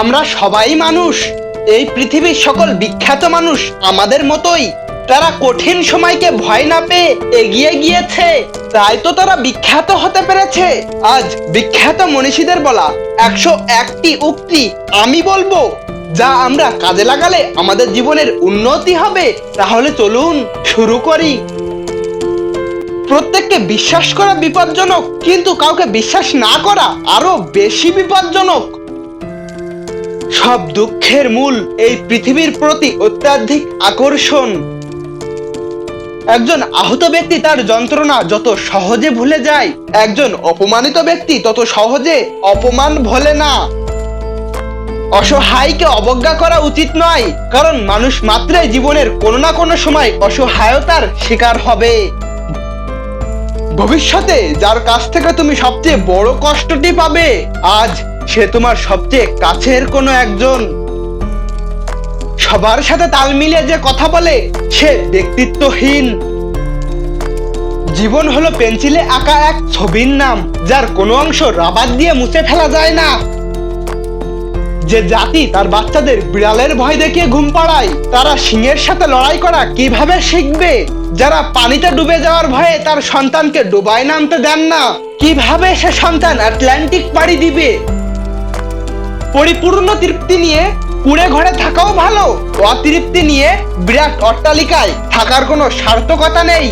আমরা সবাই মানুষ। এই পৃথিবীর সকল বিখ্যাত মানুষ আমাদের মতোই। তারা কঠিন সময়কে ভয় না পেয়ে এগিয়ে গিয়েছে। তাই তো তারা বিখ্যাত হতে পেরেছে। আজ বিখ্যাত মনীষীদের বলা একশো একটি উক্তি আমি বলব, যা আমরা কাজে লাগালে আমাদের জীবনের উন্নতি হবে। তাহলে চলুন শুরু করি। প্রত্যেককে বিশ্বাস করা বিপজ্জনক, কিন্তু কাউকে বিশ্বাস না করা আরও বেশি বিপজ্জনক। সব দুঃখের মূল এই পৃথিবীর প্রতি অত্যাধিক আকর্ষণ। একজন আহত ব্যক্তি তার যন্ত্রণা যত সহজে ভুলে যায়, একজন অপমানিত ব্যক্তি তত সহজে অপমান ভোলে না। অসহায়কে অবজ্ঞা করা উচিত নয়, কারণ মানুষ মাত্রাই জীবনের কোনো না কোনো সময় অসহায়তার শিকার হবে। ভবিষ্যতে যার কাছ থেকে তুমি সবচেয়ে বড় কষ্টটি পাবে, আজ সে তোমার সবচেয়ে কাছের কোনো একজন। সবার সাথে তাল মিলিয়ে যে কথা বলে, সে ব্যক্তিত্বহীন। জীবন হলো পেন্সিলে আঁকা এক ছবির নাম, যার কোনো অংশ রাবার দিয়ে মুছে ফেলা যায় না। যে জাতি তার বাচ্চাদের বিড়ালের ভয় দেখিয়ে ঘুম পাড়ায়, তারা সিংহের সাথে লড়াই করা কীভাবে শিখবে? যারা পানিতে ডুবে যাওয়ার ভয়ে তার সন্তানকে ডুবায় নামতে দেন না, কীভাবে সে সন্তান আটলান্টিক পাড়ি দিবে? পরিপূর্ণ তৃপ্তি নিয়ে কুড়ে ঘরে থাকাও ভালো। অতৃপ্তি নিয়ে বিরাট অট্টালিকায় থাকার কোনো সার্থকতা নেই।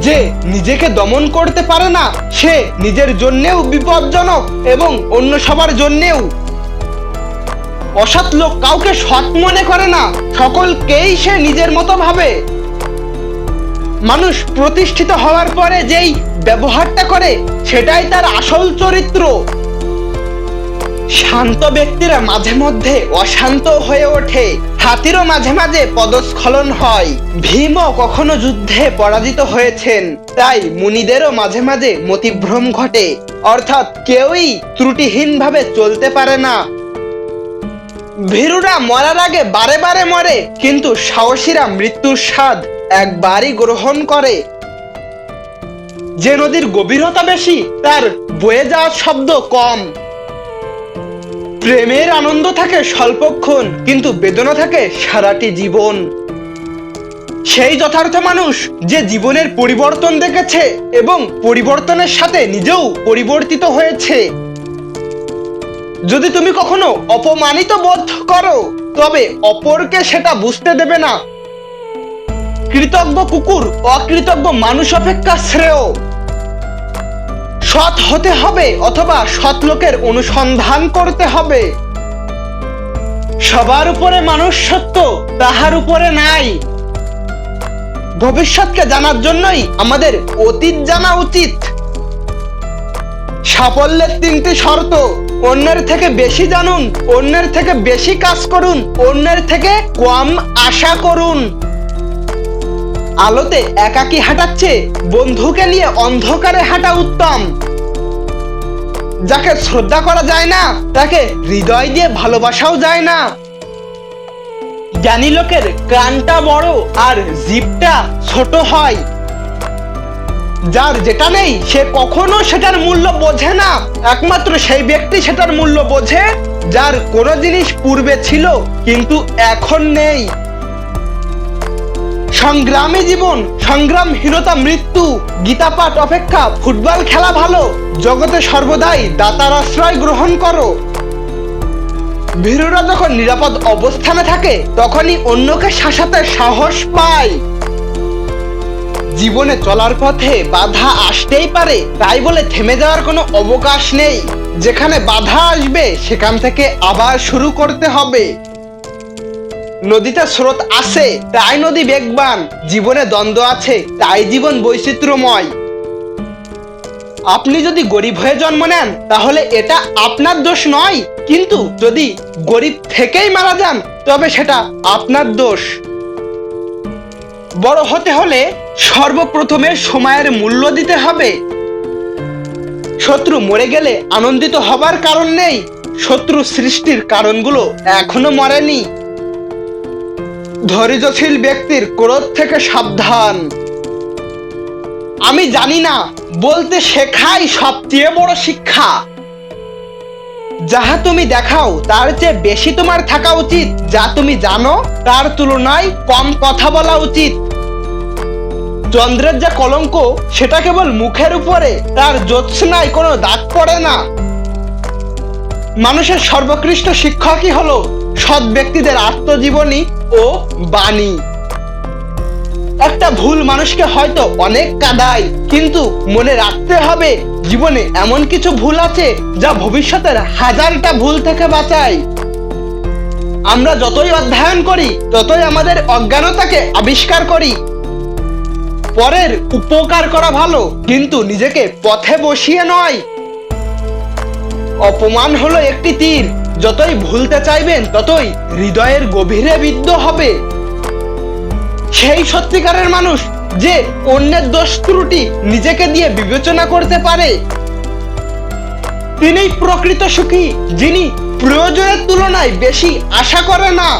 যে নিজেকে দমন করতে পারে না, সে নিজের জন্যেও বিপজ্জনক এবং অন্য সবার জন্যেও। অসৎ লোক কাউকে সৎ মনে করে না, সকলকেই সে নিজের মতো ভাবে। মানুষ প্রতিষ্ঠিত হওয়ার পরে যেই ব্যবহারটা করে, সেটাই তার আসল চরিত্র। শান্ত ব্যক্তিরা মাঝে মধ্যে অশান্ত হয়ে ওঠে। হাতিরও মাঝে মাঝে পদস্খলন হয়। ভীমও কখনো যুদ্ধে পরাজিত হয়েছেন। তাই মুনিদেরও মাঝে মাঝে মতিভ্রম ঘটে। অর্থাৎ কেউই ত্রুটিহীনভাবে চলতে পারে না। ভীরুরা মরার আগে বারে বারে মরে, কিন্তু সাহসীরা মৃত্যুর স্বাদ একবারই গ্রহণ করে। যে নদীর গভীরতা বেশি, তার বয়ে যাওয়ার শব্দ কম। প্রেমের আনন্দ থাকে স্বল্পক্ষণ, কিন্তু বেদনা থাকে সারাটি জীবন। সেই যথার্থ মানুষ যে জীবনের পরিবর্তন দেখেছে এবং পরিবর্তনের সাথে নিজেও পরিবর্তিত হয়েছে। যদি তুমি কখনো অপমানিত বোধ করো, তবে অপরকে সেটা বুঝতে দেবে না। কৃতজ্ঞ কুকুর অকৃতজ্ঞ মানুষ অপেক্ষা শ্রেয়। সৎ হতে হবে অথবা সৎ লোকের অনুসন্ধান করতে হবে। সবার উপরে মানুষ সত্য তাহার উপরে নাই। ভবিষ্যৎকে জানার জন্যই আমাদের অতীত জানা উচিত। সাফল্যের তিনটি শর্ত, অন্যের থেকে বেশি জানুন, অন্যের থেকে বেশি কাজ করুন, অন্যের থেকে কম আশা করুন। আলোতে একাকি হাঁটাচ্ছে, বন্ধুকে নিয়ে অন্ধকারে হাঁটা উত্তম। যাকে শ্রদ্ধা করা যায় না, তাকে হৃদয় দিয়ে ভালোবাসাও যায় না। জ্ঞানী লোকের কানটা বড় আর জিভটা ছোট হয়। যার যেটা নেই, সে কখনো সেটার মূল্য বোঝে না। একমাত্র সেই ব্যক্তি সেটার মূল্য বোঝে, যার কোনো জিনিস পূর্বে ছিল, কিন্তু এখন নেই। সংগ্রামী জীবন, সংগ্রামহীনতা, মৃত্যু গীতা পাঠ অপেক্ষা, ফুটবল খেলা ভালো, জগতে সর্বদাই দাতার আশ্রয় গ্রহণ করো। ভীরুরা যখন নিরাপদ অবস্থানে থাকে, তখনই অন্যকে শাসাতে সাহস পায়। জীবনে চলার পথে বাধা আসতেই পারে, তাই বলে থেমে যাওয়ার কোনো অবকাশ নেই। যেখানে বাধা আসবে, সেখান থেকে আবার শুরু করতে হবে। নদীতে স্রোত আছে, তাই নদী বেগবান। জীবনে দ্বন্দ্ব আছে, তাই জীবন বৈচিত্র্যময়। আপনি যদি গরিব হয়ে জন্ম নেন, তাহলে এটা আপনার দোষ নয়। কিন্তু যদি গরিব থেকেই মারা যান, তবে সেটা আপনার দোষ। বড় হতে হলে সর্বপ্রথমে সময়ের মূল্য দিতে হবে। শত্রু মরে গেলে আনন্দিত হবার কারণ নেই। শত্রু সৃষ্টির কারণগুলো এখনও মরেনি। ধৈর্যশীল ব্যক্তির ক্রোধ থেকে সাবধান। আমি জানি না, বলতে শেখাই সবচেয়ে বড় শিক্ষা। যাহা তুমি দেখাও, তার চেয়ে বেশি তোমার থাকা উচিত। যা তুমি জানো, তার তুলনায় কম কথা বলা উচিত। চন্দ্রের যা কলঙ্ক, সেটা কেবল মুখের উপরে, তার জ্যোৎস্নায় কোনো দাগ পড়ে না। মানুষের সর্বকৃষ্ট শিক্ষকই হলো সৎ ব্যক্তিদের আত্মজীবনী ও বাণী। একটা ভুল মানুষকে হয়তো অনেক কাদায়, কিন্তু মনে রাখতে হবে জীবনে এমন কিছু ভুল আছে যা ভবিষ্যতের হাজারটা ভুল থেকে বাঁচায়। আমরা যতই অধ্যয়ন করি, ততই আমাদের অজ্ঞানতাকে আবিষ্কার করি। পরের উপকার করা ভালো, কিন্তু নিজেকে পথে বসিয়ে নয়। অপমান হলো একটি তীর যতই ভুলতে চাইবেন, ততই হৃদয়ের গভীরে বিদ্ধ হবে। সেই সত্যিকারের মানুষ যে অন্যের দোষ ত্রুটি নিজেকে দিয়ে বিবেচনা করতে পারে, তিনিই প্রকৃত সুখী, যিনি প্রয়োজনের তুলনায় বেশি আশা করে না।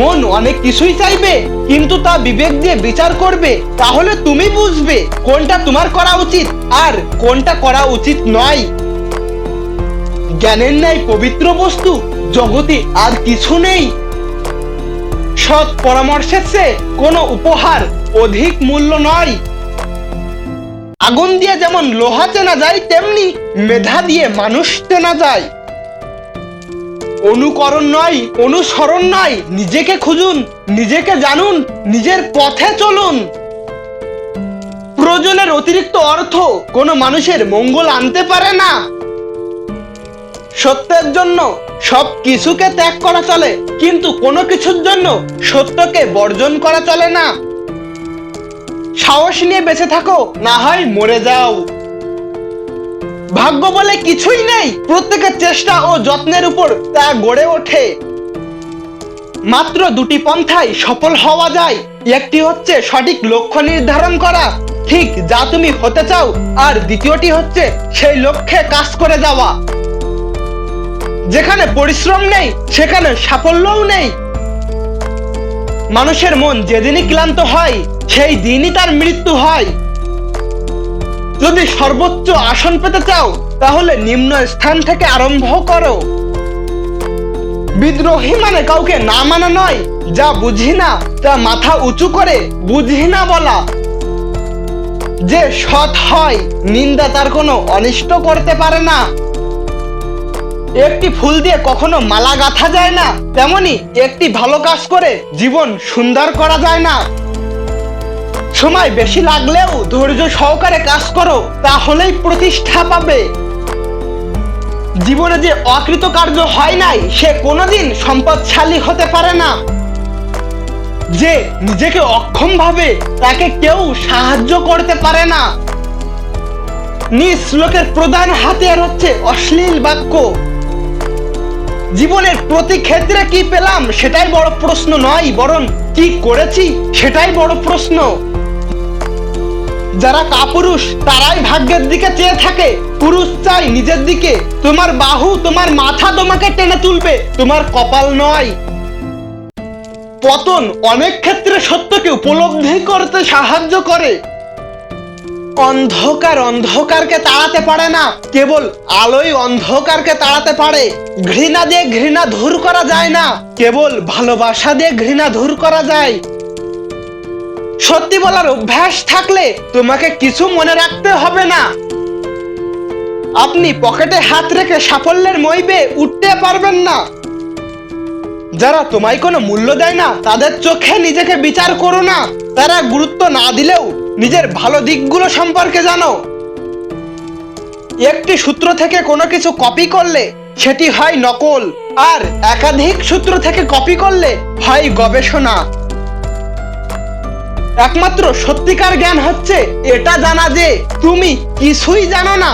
মন অনেক কিছুই চাইবে, কিন্তু তা বিবেক দিয়ে বিচার করবে, তাহলে তুমি বুঝবে কোনটা তোমার করা উচিত আর কোনটা করা উচিত নয়। জ্ঞানের ন্যায় পবিত্র বস্তু, জগতে আর কিছু নেই। সৎ পরামর্শের চেয়ে কোনো উপহার অধিক মূল্য নয়। আগুন দিয়ে যেমন লোহা চেনা যায়, তেমনি মেধা দিয়ে মানুষ চেনা যায়। অনুকরণ নয়, অনুসরণ নয়, নিজেকে খুঁজুন, নিজেকে জানুন, নিজের পথে চলুন। প্রয়োজনের অতিরিক্ত অর্থ কোনো মানুষের মঙ্গল আনতে পারে না। সত্যের জন্য সব কিছুকে ত্যাগ করা চলে, কিন্তু কোনো কিছুর জন্য সত্যকে বর্জন করা চলে না। সাহস নিয়ে বেঁচে থাকো, না হয় মরে যাও। ভাগ্য বলে কিছুই নেই, প্রত্যেকের চেষ্টা ও যত্নের উপর তা গড়ে ওঠে। মাত্র দুটি পন্থায় সফল হওয়া যায়, একটি হচ্ছে সঠিক লক্ষ্য নির্ধারণ করা, ঠিক যা তুমি হতে চাও, আর দ্বিতীয়টি হচ্ছে সেই লক্ষ্যে কাজ করে যাওয়া। যেখানে পরিশ্রম নেই, সেখানে সাফল্যও নেই। মানুষের মন যেদিনই ক্লান্ত হয়, সেই দিনই তার মৃত্যু হয়। যদি সর্বোচ্চ আসন পেতে চাও, তাহলে নিম্ন স্থান থেকে আরম্ভ করো। বিদ্রোহী মানে কাউকে না মানা নয়, যা বুঝি না, তা মাথা উঁচু করে বুঝি না বলা। যে সৎ হয়, নিন্দা তার কোনো অনিষ্ট করতে পারে না। একটি ফুল দিয়ে কখনো মালা গাঁথা যায় না, তেমনি একটি ভালো কাজ করে জীবন সুন্দর করা যায় না। সময় বেশি লাগলেও ধৈর্য সহকারে কাজ করো, তাহলেই প্রতিষ্ঠা পাবে। জীবনে যে অকৃতকার্য হয় নাই, সে কোনোদিন সম্পদশালী হতে পারে না। যে নিজেকে অক্ষম ভাবে, তাকে কেউ সাহায্য করতে পারে না। নিজ লোকের প্রধান হাতিয়ার হচ্ছে অশ্লীল বাক্য। জীবনের প্রতি ক্ষেত্রে কি পেলাম সেটাই বড় প্রশ্ন নয়, বরং কি করেছি সেটাই বড় প্রশ্ন। যারা কাপুরুষ, তারাই ভাগ্যের দিকে চেয়ে থাকে। পুরুষ চাই নিজের দিকে। তোমার বাহু, তোমার মাথা তোমাকে টেনে তুলবে, তোমার কপাল নয়। পতন অনেক ক্ষেত্রে সত্যকে উপলব্ধি করতে সাহায্য করে। অন্ধকার অন্ধকারকে তাড়াতে পারে না। কেবল আলোই অন্ধকারকে তাড়াতে পারে। ঘৃণা দিয়ে ঘৃণা দূর করা যায় না। কেবল ভালোবাসা দিয়ে ঘৃণা দূর করা যায়। সত্যি বলার অভ্যাস থাকলে তোমাকে কিছু মনে রাখতে হবে না। আপনি পকেটে হাত রেখে সাফল্যের মইবে উঠতে পারবেন না। যারা তোমায় কোনো মূল্য দেয় না, তাদের চোখে নিজেকে বিচার করো না। তারা গুরুত্ব না দিলেও নিজের ভালো দিকগুলো সম্পর্কে জানো। একটি সূত্র থেকে কোনো কিছু কপি করলে সেটি হয় নকল, আর একাধিক সূত্র থেকে কপি করলে হয় গবেষণা। একমাত্র সত্যিকার জ্ঞান হচ্ছে এটা জানা যে তুমি কিছুই জানো না।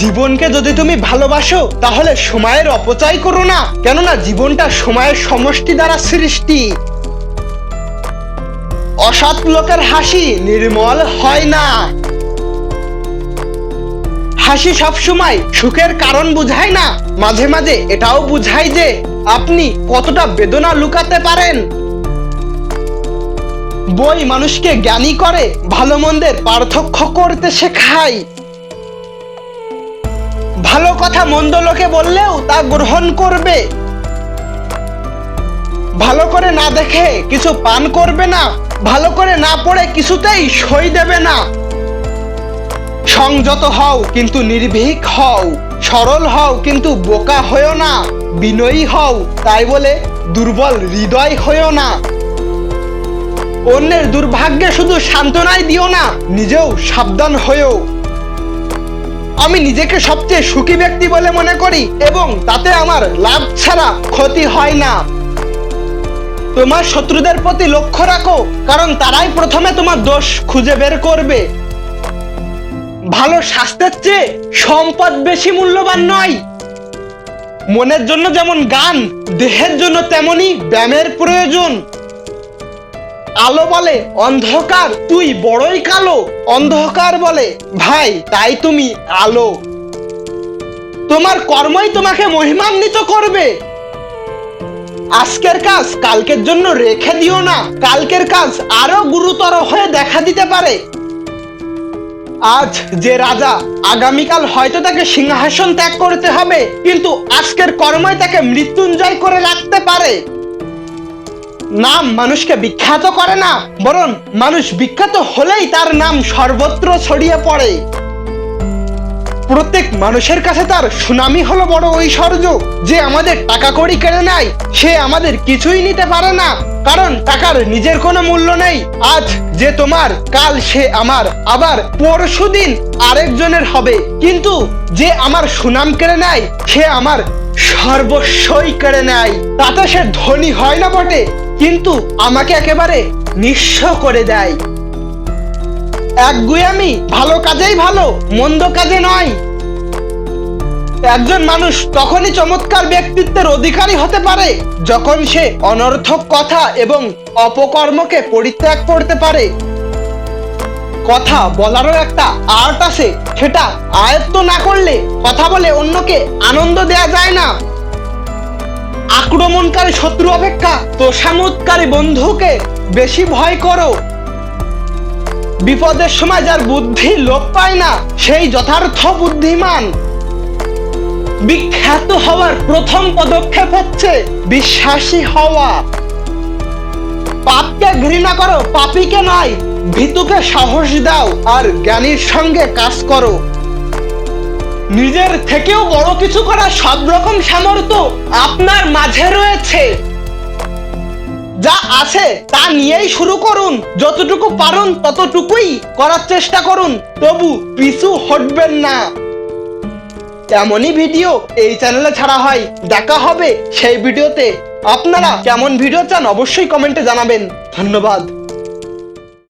জীবনকে যদি তুমি ভালোবাসো, তাহলে সময়ের অপচয় করো না, কেননা জীবনটা সময়ের সমষ্টি দ্বারা সৃষ্টি। অসৎ লোকের হাসি নির্মল হয় না। হাসি সবসময় সুখের কারণ বুঝায় না। মাঝে মাঝে এটাও বুঝায় যে আপনি কতটা বেদনা লুকাতে পারেন। বই মানুষকে জ্ঞানী করে, ভালো মন্দের পার্থক্য করতে শেখায়। ভালো কথা মন্দ লোকে বললেও তা গ্রহণ করবে। ভালো করে না দেখে কিছু পান করবে না। ভালো করে না পড়ে কিছুতেই সই দেবে না। সংযত হও কিন্তু নির্ভীক হও, সরল হও কিন্তু বোকা হয়েও না, বিনয়ী হও তাই বলে দুর্বল হৃদয় হয়েও না। অন্যের দুর্ভাগ্যে শুধু সান্ত্বনাই দিও না, নিজেও সাবধান হয়েও আমি নিজেকে সবচেয়ে সুখী ব্যক্তি বলে মনে করি এবং তাতে আমার লাভ ছাড়া ক্ষতি হয় না। তোমার শত্রুদের প্রতি লক্ষ্য রাখো, কারণ তারাই প্রথমে তোমার দোষ খুঁজে বের করবে। ভালো স্বাস্থ্যের চেয়ে সম্পদ বেশি মূল্যবান নয়। মনের জন্য যেমন গান, দেহের জন্য তেমনি ব্যায়ামের প্রয়োজন। আলো বলে অন্ধকার, তুই বড়ই কালো, অন্ধকার বলে, ভাই, তাই তুমি আলো। তোমার কর্মই তোমাকে মহিমান্বিত করবে। আজকের কাজ কালকের জন্য রেখে দিও না। কালকের কাজ আরও গুরুতর হয়ে দেখা দিতে পারে। আজ যে রাজা, আগামীকাল হয়তো তাকে সিংহাসন ত্যাগ করতে হবে, কিন্তু আজকের কর্মই তাকে মৃত্যুঞ্জয় করে রাখতে পারে। নাম মানুষকে বিখ্যাত করে না, বরং মানুষ বিখ্যাত হলেই তার নাম সর্বত্র ছড়িয়ে পড়ে। প্রত্যেক মানুষের কাছে তার সুনামি হলো বড় ঐশ্বর্য। যে আমাদের টাকা কড়ি কেড়ে নেয়, সে আমাদের কিছুই নিতে পারে না, কারণ টাকার নিজের কোনো মূল্য নেই। আজ যে তোমার, কাল সে আমার, আবার পরশু দিন আরেকজনের হবে। কিন্তু যে আমার সুনাম কেড়ে নেয়, সে আমার সর্বস্বই কেড়ে নেয়। তাতে সে ধনী হয় না বটে, কিন্তু আমাকে একেবারে নিঃস্ব করে দেয়। একগুয়ামি ভালো কাজেই ভালো, মন্দ কাজে নয়। একজন মানুষ তখনই চমৎকার ব্যক্তিত্বের অধিকারী হতে পারে, যখন সে অনর্থক কথা এবং অপকর্মকে পরিত্যাগ করতে পারে। কথা বলারও একটা আর্ট আছে, সেটা আয়ত্ত না করলে কথা বলে অন্যকে আনন্দ দেয়া যায় না। আক্রমণকারী শত্রু অপেক্ষা তোষামোদকারী বন্ধুকে বেশি ভয় করো। বিপদের সময় যার বুদ্ধি লোপ পায় না, সেই যথার্থ বুদ্ধিমান। বিখ্যাত হওয়ার প্রথম পদক্ষেপ হচ্ছে বিশ্বাসী হওয়া। পাপকে ঘৃণা করো, পাপীকে নয়, ভীতুকে সাহস দাও আর জ্ঞানীর সঙ্গে কাজ করো। নিজের থেকেও বড় কিছু করার সব রকম সামর্থ্য আপনার মাঝে রয়েছে। যা আছে তা নিয়েই শুরু করুন। যতটুকু পারুন ততটুকুই করার চেষ্টা করুন। তবু পিছু হটবেন না। এমনই ভিডিও এই চ্যানেলে ছাড়া হয়। দেখা হবে সেই ভিডিওতে। আপনারা কেমন ভিডিও চান অবশ্যই কমেন্টে জানাবেন। ধন্যবাদ।